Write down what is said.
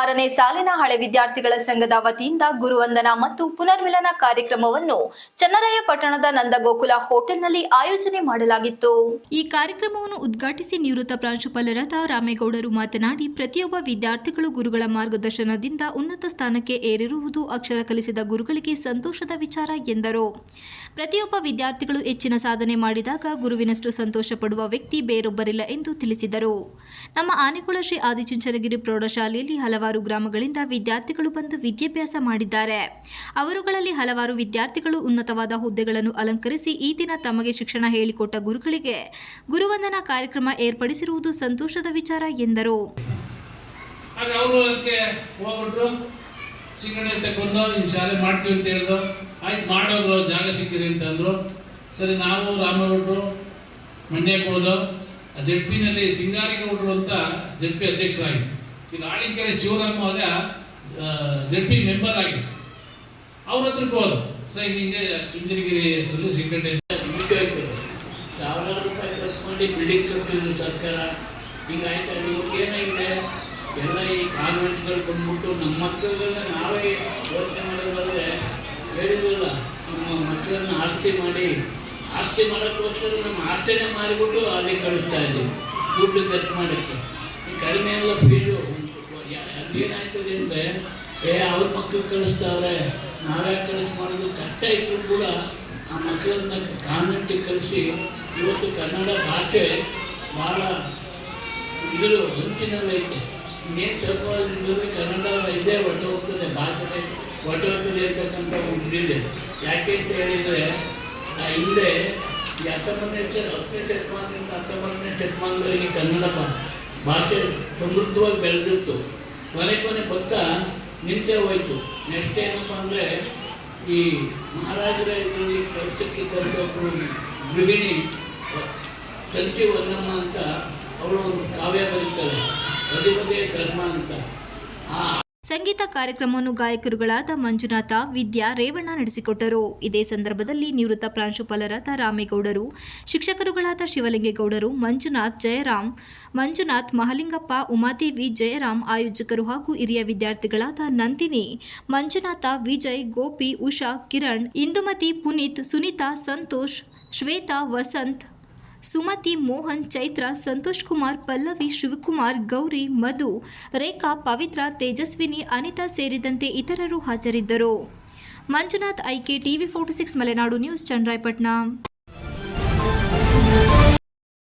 ಆರನೇ ಸಾಲಿನ ಹಳೆ ವಿದ್ಯಾರ್ಥಿಗಳ ಸಂಘದ ವತಿಯಿಂದ ಗುರುವಂದನಾ ಮತ್ತು ಪುನರ್ಮಿಲನ ಕಾರ್ಯಕ್ರಮವನ್ನು ಚನ್ನರಾಯ ಪಟ್ಟಣದ ನಂದಗೋಕುಲ ಹೋಟೆಲ್ನಲ್ಲಿ ಆಯೋಜನೆ ಮಾಡಲಾಗಿತ್ತು. ಈ ಕಾರ್ಯಕ್ರಮವನ್ನು ಉದ್ಘಾಟಿಸಿ ನಿವೃತ್ತ ಪ್ರಾಂಶುಪಾಲರಾದ ರಾಮೇಗೌಡರು ಮಾತನಾಡಿ, ಪ್ರತಿಯೊಬ್ಬ ವಿದ್ಯಾರ್ಥಿಗಳು ಗುರುಗಳ ಮಾರ್ಗದರ್ಶನದಿಂದ ಉನ್ನತ ಸ್ಥಾನಕ್ಕೆ ಏರಿರುವುದು ಅಕ್ಷರ ಕಲಿಸಿದ ಗುರುಗಳಿಗೆ ಸಂತೋಷದ ವಿಚಾರ ಎಂದರು. ಪ್ರತಿಯೊಬ್ಬ ವಿದ್ಯಾರ್ಥಿಗಳು ಹೆಚ್ಚಿನ ಸಾಧನೆ ಮಾಡಿದಾಗ ಗುರುವಿನಷ್ಟು ಸಂತೋಷ ಪಡುವ ವ್ಯಕ್ತಿ ಬೇರೊಬ್ಬರಿಲ್ಲ ಎಂದು ತಿಳಿಸಿದರು. ನಮ್ಮ ಆನೆಕುಳ ಶ್ರೀ ಆದಿಚುಂಚನಗಿರಿ ಪ್ರೌಢಶಾಲೆಯಲ್ಲಿ ಹಲವಾರು ಗ್ರಾಮಗಳಿಂದ ವಿದ್ಯಾರ್ಥಿಗಳು ಬಂದು ವಿದ್ಯಾಭ್ಯಾಸ ಮಾಡಿದ್ದಾರೆ. ಅವರುಗಳಲ್ಲಿ ಹಲವಾರು ವಿದ್ಯಾರ್ಥಿಗಳು ಉನ್ನತವಾದ ಹುದ್ದೆಗಳನ್ನು ಅಲಂಕರಿಸಿ ಈ ದಿನ ತಮಗೆ ಶಿಕ್ಷಣ ಹೇಳಿಕೊಟ್ಟ ಗುರುಗಳಿಗೆ ಗುರುವಂದನಾ ಕಾರ್ಯಕ್ರಮ ಏರ್ಪಡಿಸಿರುವುದು ಸಂತೋಷದ ವಿಚಾರ ಎಂದರು. ಆಗ ಅವರು ಅದಕ್ಕೆ ಹೋಗ್ಬಿಟ್ರು. ತಗೊಂಡು ಇನ್ನು ಹಿಂಗೆ ಶಾಲೆ ಮಾಡ್ತೀವಿ ಅಂತ ಹೇಳ್ದು ಆಯ್ತು ಮಾಡೋದು, ಜಾಗ ಸಿಕ್ಕಿದೆ ಅಂತಂದರು ಸರಿ ನಾವು ರಾಮೇಗೌಡರು ಮಂಡ್ಯಕ್ಕೆ ಜೆಡ್ ಪಿನಲ್ಲಿ ಸಿಂಗಾರಿಗೌಡರು ಅಂತ ಜೆಡ್ ಪಿ ಅಧ್ಯಕ್ಷರಾಗಿ. ಈಗ ಆಳಿಕೆರೆ ಶಿವರಾಮ ಆಗ ಜೆಡ್ ಪಿ ಮೆಂಬರ್ ಆಗಿ. ಅವ್ರ ಹತ್ರಕ್ಕೆ ಹೋದ್ರು. ಸರ್ ಹಿಂಗೆ ಚುಂಚನಗಿರಿ ಹೆಸರಲ್ಲಿ ಸಿಂಗಟೆ ಸಾವಿರಾರು ರೂಪಾಯಿ ಕಟ್ಕೊಂಡು ಬಿಲ್ಡಿಂಗ್ ಕಟ್ಟಿದ್ರು ಸರ್ಕಾರ. ಹಿಂಗಾಯ್ತು ಇವತ್ತು ಏನಾಗಿದೆ ಎಲ್ಲ ಈ ಕಾನ್ವೆಂಟ್ಗಳು ಬಂದ್ಬಿಟ್ಟು ನಮ್ಮ ಮಕ್ಕಳನ್ನ ನಾವೇ ಯೋಚನೆ ಮಾಡೋದಾದ್ರೆ ಹೇಳಿದ್ರಲ್ಲ ನಮ್ಮ ಮಕ್ಕಳನ್ನು ಆಸ್ತಿ ಮಾಡಿ, ಆಸ್ತಿ ಮಾಡೋಕ್ಕೋಸ್ಕರ ನಮ್ಮ ಆಸ್ತಿನೇ ಮಾರಿಬಿಟ್ಟು ಅಲ್ಲಿ ಕಳಿಸ್ತಾ ಇದ್ದೀವಿ ದುಡ್ಡು ಖರ್ಚು ಮಾಡಿತ್ತು ಈ ಕಡಿಮೆ ಎಲ್ಲ ಫೀಲು ಅಲ್ಲೇನಾಯ್ತು ಅಂದರೆ, ಏ, ಅವ್ರ ಮಕ್ಕಳು ಕಳಿಸ್ತಾವ್ರೆ, ನಾವೇ ಕಳಿಸ್ ಮಾಡೋದು ಕಷ್ಟ ಇದ್ರು ಕೂಡ ಆ ಮಕ್ಕಳನ್ನ ಕಾನ್ವೆಂಟಿಗೆ ಕಳಿಸಿ, ಇವತ್ತು ಕನ್ನಡ ಭಾಷೆ ಭಾಳ ಇದ್ರು ಹಂಚಿನಲ್ಲೈತೆ. ಇನ್ನೇನು ಸ್ವಲ್ಪ ಕನ್ನಡ ಇದೇ ಹೊಟ್ಟೆ ಹೋಗ್ತದೆ ಭಾಷೆ ಹೊಟ್ಟೆ ಹೋಗ್ತದೆ ಅಂತಕ್ಕಂಥ ಒಂದು ಇದಿದೆ ಯಾಕೆ ಅಂತ ಹೇಳಿದರೆ ಹಿಂದೆ ಈ ಹತ್ತೊಂಬತ್ತನೇ ಶತ, ಹತ್ತನೇ ಶತಮಾನದಿಂದ ಹತ್ತೊಂಬತ್ತನೇ ಶತಮಾನದವರೆಗೆ ಕನ್ನಡ ಭಾಷೆ ಸಮೃದ್ಧವಾಗಿ ಬೆಳೆದಿತ್ತು. ಕೊನೆ ಕೊನೆ ಭಕ್ತ ನಿಂತೇ ಹೋಯ್ತು. ನೆಕ್ಸ್ಟ್ ಏನಪ್ಪ ಅಂದರೆ, ಈ ಮಹಾರಾಜರ ಇದರಲ್ಲಿ ಕೆಲಸಕ್ಕಿದ್ದಂಥ ಒಬ್ಬರು ಗೃಹಿಣಿ, ಸಂಜೆ ವನ್ನಮ್ಮ ಅಂತ, ಅವಳು ಒಂದು ಕಾವ್ಯ ಬರೀತಾಳೆ, ಪದೇ ಪದೇ ಧರ್ಮ ಅಂತ. ಆ ಸಂಗೀತ ಕಾರ್ಯಕ್ರಮವನ್ನು ಗಾಯಕರುಗಳಾದ ಮಂಜುನಾಥ, ವಿದ್ಯಾ, ರೇವಣ್ಣ ನಡೆಸಿಕೊಟ್ಟರು. ಇದೇ ಸಂದರ್ಭದಲ್ಲಿ ನಿವೃತ್ತ ಪ್ರಾಂಶುಪಾಲರಾದ ರಾಮೇಗೌಡರು, ಶಿಕ್ಷಕರುಗಳಾದ ಶಿವಲಿಂಗೇಗೌಡರು, ಮಂಜುನಾಥ್ ಜಯರಾಮ್ ಮಂಜುನಾಥ್, ಮಹಲಿಂಗಪ್ಪ, ಉಮಾದೇವಿ ಜಯರಾಮ್ ಆಯೋಜಕರು ಹಾಗೂ ಹಿರಿಯ ವಿದ್ಯಾರ್ಥಿಗಳಾದ ನಂದಿನಿ, ಮಂಜುನಾಥ, ವಿಜಯ್, ಗೋಪಿ, ಉಷಾ, ಕಿರಣ್, ಇಂದುಮತಿ, ಪುನೀತ್, ಸುನೀತಾ, ಸಂತೋಷ್, ಶ್ವೇತಾ, ವಸಂತ್ ಸುಮತಿ, ಮೋಹನ್, ಚೈತ್ರ, ಸಂತೋಷ್ ಕುಮಾರ್, ಪಲ್ಲವಿ, ಶಿವಕುಮಾರ್, ಗೌರಿ, ಮಧು, ರೇಖಾ, ಪವಿತ್ರ, ತೇಜಸ್ವಿನಿ, ಅನಿತಾ ಸೇರಿದಂತೆ ಇತರರು ಹಾಜರಿದ್ದರು. Manjunath, ಐಕೆ TV forty six, Malenadu news Channarayapatna